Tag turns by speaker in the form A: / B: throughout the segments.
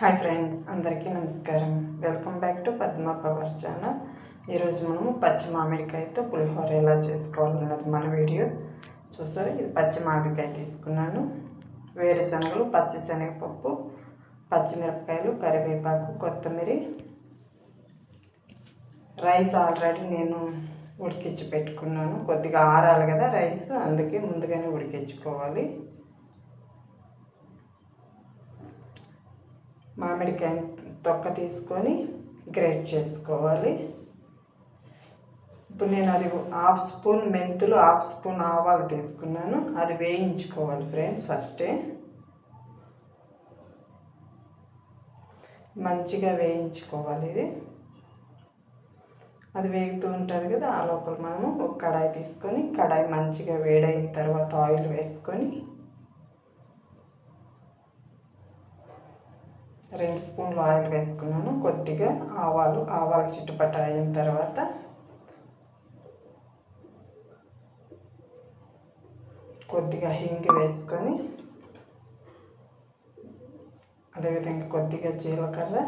A: Hi friends అందరికీ నమస్కారం. Welcome back to Padma power channel. ఈరోజు మనము పచ్చి మామిడికాయతో పులిహోర ఎలా చేసుకోవాలన్నది మన వీడియో. చూసారు? ఇది పచ్చి మామిడికాయ తీసుకున్నాను. వేరుశనగలు పచ్చి శనగపప్పు పచ్చిమిరపకాయలు కరివేపాకు కొత్తిమీర. రైస్ ఆల్రెడీ నేను ఉడికించి పెట్టుకున్నాను. కొద్దిగా ఆరాలి కదా రైస్ అందుకే ముందుగానే ఉడికించుకోవాలి. మామిడికాయ తొక్క తీసుకొని గ్రేట్ చేసుకోవాలి. ఇప్పుడు నేను అది హాఫ్ స్పూన్ మెంతులు హాఫ్ స్పూన్ ఆవాలు తీసుకున్నాను. అది వేయించుకోవాలి ఫ్రెండ్స్ ఫస్టే. మంచిగా వేయించుకోవాలి ఇది. అది వేగుతూ ఉంటుంది కదా ఆ లోపల మనము ఒక కడాయి తీసుకొని కడాయి మంచిగా వేడైన తర్వాత ఆయిల్ వేసుకొని రెండు స్పూన్లు ఆయిల్ వేసుకున్నాను. కొద్దిగా ఆవాలు ఆవాలు చిట్టుపట్ట అయిన తర్వాత కొద్దిగా హింగ్ వేసుకొని అదేవిధంగా కొద్దిగా జీలకర్ర.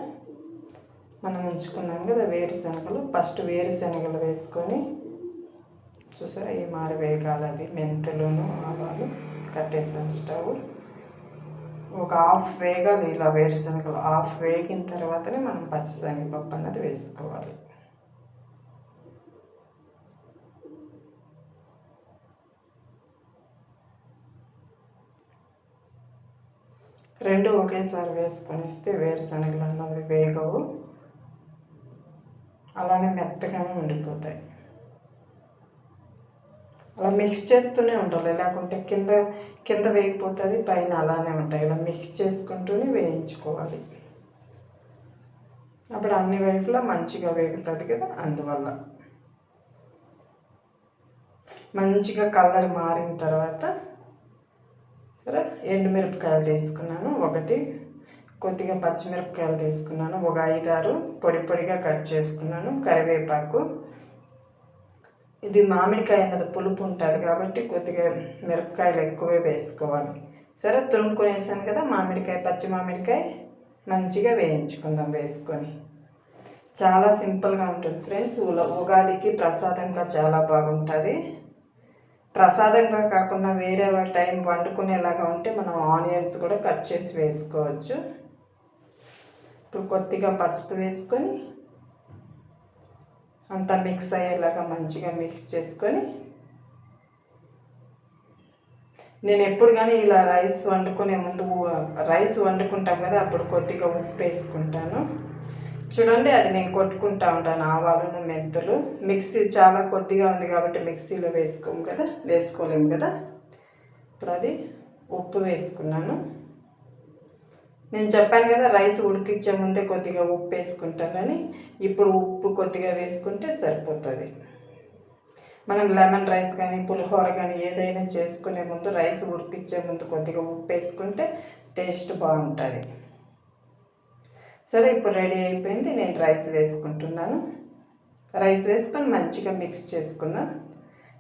A: మనం ఉంచుకున్నాం కదా వేరుశనగలు. ఫస్ట్ వేరుశనగలు వేసుకొని చూసారా? ఈ మారి వేగాలి అది మెంతులను ఆవాలు కట్టేసాను స్టవ్. ఒక హాఫ్ వేగాలి ఇలా వేరుశనగలు హాఫ్ వేగిన తర్వాతనే మనం పచ్చిశనగపప్పు అన్నది వేసుకోవాలి. రెండు ఒకేసారి వేసుకొని ఇస్తే వేరుశనగలు అన్నది వేగవు. అలానే మెత్తగానే ఉండిపోతాయి. అలా మిక్స్ చేస్తూనే ఉండాలి. లేకుంటే కింద కింద వేగిపోతుంది పైన అలానే ఉంటాయి. ఇలా మిక్స్ చేసుకుంటూనే వేయించుకోవాలి. అప్పుడు అన్ని వైపులా మంచిగా వేగుతుంది కదా అందువల్ల. మంచిగా కలర్ మారిన తర్వాత సరే ఎండుమిరపకాయలు తీసుకున్నాను. ఒకటి కొద్దిగా పచ్చిమిరపకాయలు తీసుకున్నాను. ఒక ఐదారు పొడి పొడిగా కట్ చేసుకున్నాను. కరివేపాకు ఇది మామిడికాయ అన్నది పులుపు ఉంటుంది కాబట్టి కొద్దిగా మిరపకాయలు ఎక్కువే వేసుకోవాలి. సరే తురుముకునేసాను కదా మామిడికాయ పచ్చి మామిడికాయ మంచిగా వేయించుకుందాం వేసుకొని. చాలా సింపుల్గా ఉంటుంది ఫ్రెండ్స్. ఉగాదికి ప్రసాదంగా చాలా బాగుంటుంది. ప్రసాదంగా కాకుండా వేరే టైం వండుకునేలాగా ఉంటే మనం ఆనియన్స్ కూడా కట్ చేసి వేసుకోవచ్చు. ఇప్పుడు కొద్దిగా పసుపు వేసుకొని అంతా మిక్స్ అయ్యేలాగా మంచిగా మిక్స్ చేసుకొని నేను ఎప్పుడు కానీ ఇలా రైస్ వండుకునే ముందు రైస్ వండుకుంటాం కదా అప్పుడు కొద్దిగా ఉప్పు వేసుకుంటాను. చూడండి అది నేను కొట్టుకుంటా ఉంటాను ఆవాలను మెంతులు. మిక్సీ చాలా కొద్దిగా ఉంది కాబట్టి మిక్సీలో వేసుకోము కదా వేసుకోలేము కదా. ఇప్పుడు అది ఉప్పు వేసుకున్నాను. నేను చెప్పాను కదా రైస్ ఉడికిచ్చే ముందే కొద్దిగా ఉప్పు వేసుకుంటానని ఇప్పుడు ఉప్పు కొద్దిగా వేసుకుంటే సరిపోతుంది. మనం లెమన్ రైస్ కానీ పులిహోర కానీ ఏదైనా చేసుకునే ముందు రైస్ ఉడికిచ్చే ముందు కొద్దిగా ఉప్పు వేసుకుంటే టేస్ట్ బాగుంటుంది. సరే ఇప్పుడు రెడీ అయిపోయింది. నేను రైస్ వేసుకుంటున్నాను. రైస్ వేసుకొని మంచిగా మిక్స్ చేసుకుందాం.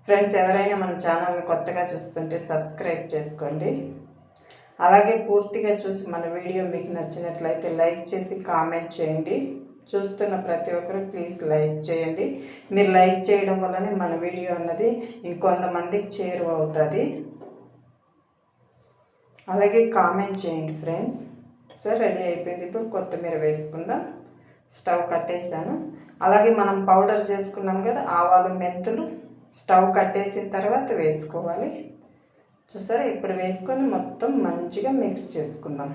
A: ఫ్రెండ్స్ ఎవరైనా మన ఛానల్ని కొత్తగా చూస్తుంటే సబ్స్క్రైబ్ చేసుకోండి. అలాగే పూర్తిగా చూసి మన వీడియో మీకు నచ్చినట్లయితే లైక్ చేసి కామెంట్ చేయండి. చూస్తున్న ప్రతి ఒక్కరు ప్లీజ్ లైక్ చేయండి. మీరు లైక్ చేయడం వల్లనే మన వీడియో అన్నది ఇంకొంతమందికి చేరువ అవుతుంది. అలాగే కామెంట్ చేయండి ఫ్రెండ్స్. సో రెడీ అయిపోయింది. ఇప్పుడు కొత్తిమీర వేసుకుందాం. స్టవ్ కట్టేసాను అలాగే మనం పౌడర్ చేసుకున్నాం కదా ఆవాలు మెంతులు స్టవ్ కట్టేసిన తర్వాత వేసుకోవాలి. చూసారా ఇప్పుడు వేసుకొని మొత్తం మంచిగా మిక్స్ చేసుకుందాం.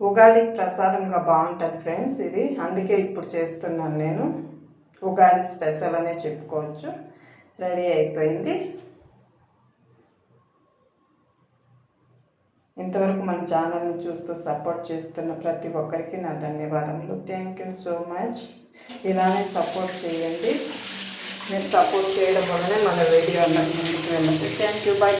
A: ఉగాది ప్రసాదంగా బాగుంటుంది ఫ్రెండ్స్ ఇది. అందుకే ఇప్పుడు చేస్తున్నాను నేను. ఉగాది స్పెషల్ అనే చెప్పుకోవచ్చు. రెడీ అయిపోయింది. ఇంతవరకు మన ఛానల్ని చూస్తూ సపోర్ట్ చేస్తున్న ప్రతి ఒక్కరికి నా ధన్యవాదములు. థ్యాంక్ యూ సో మచ్ ఇలానే సపోర్ట్ చేయండి. మీరు సపోర్ట్ చేయడం వల్లనే మన వీడియో అన్నది ముందుకు వెళ్ళండి థ్యాంక్ యూ బై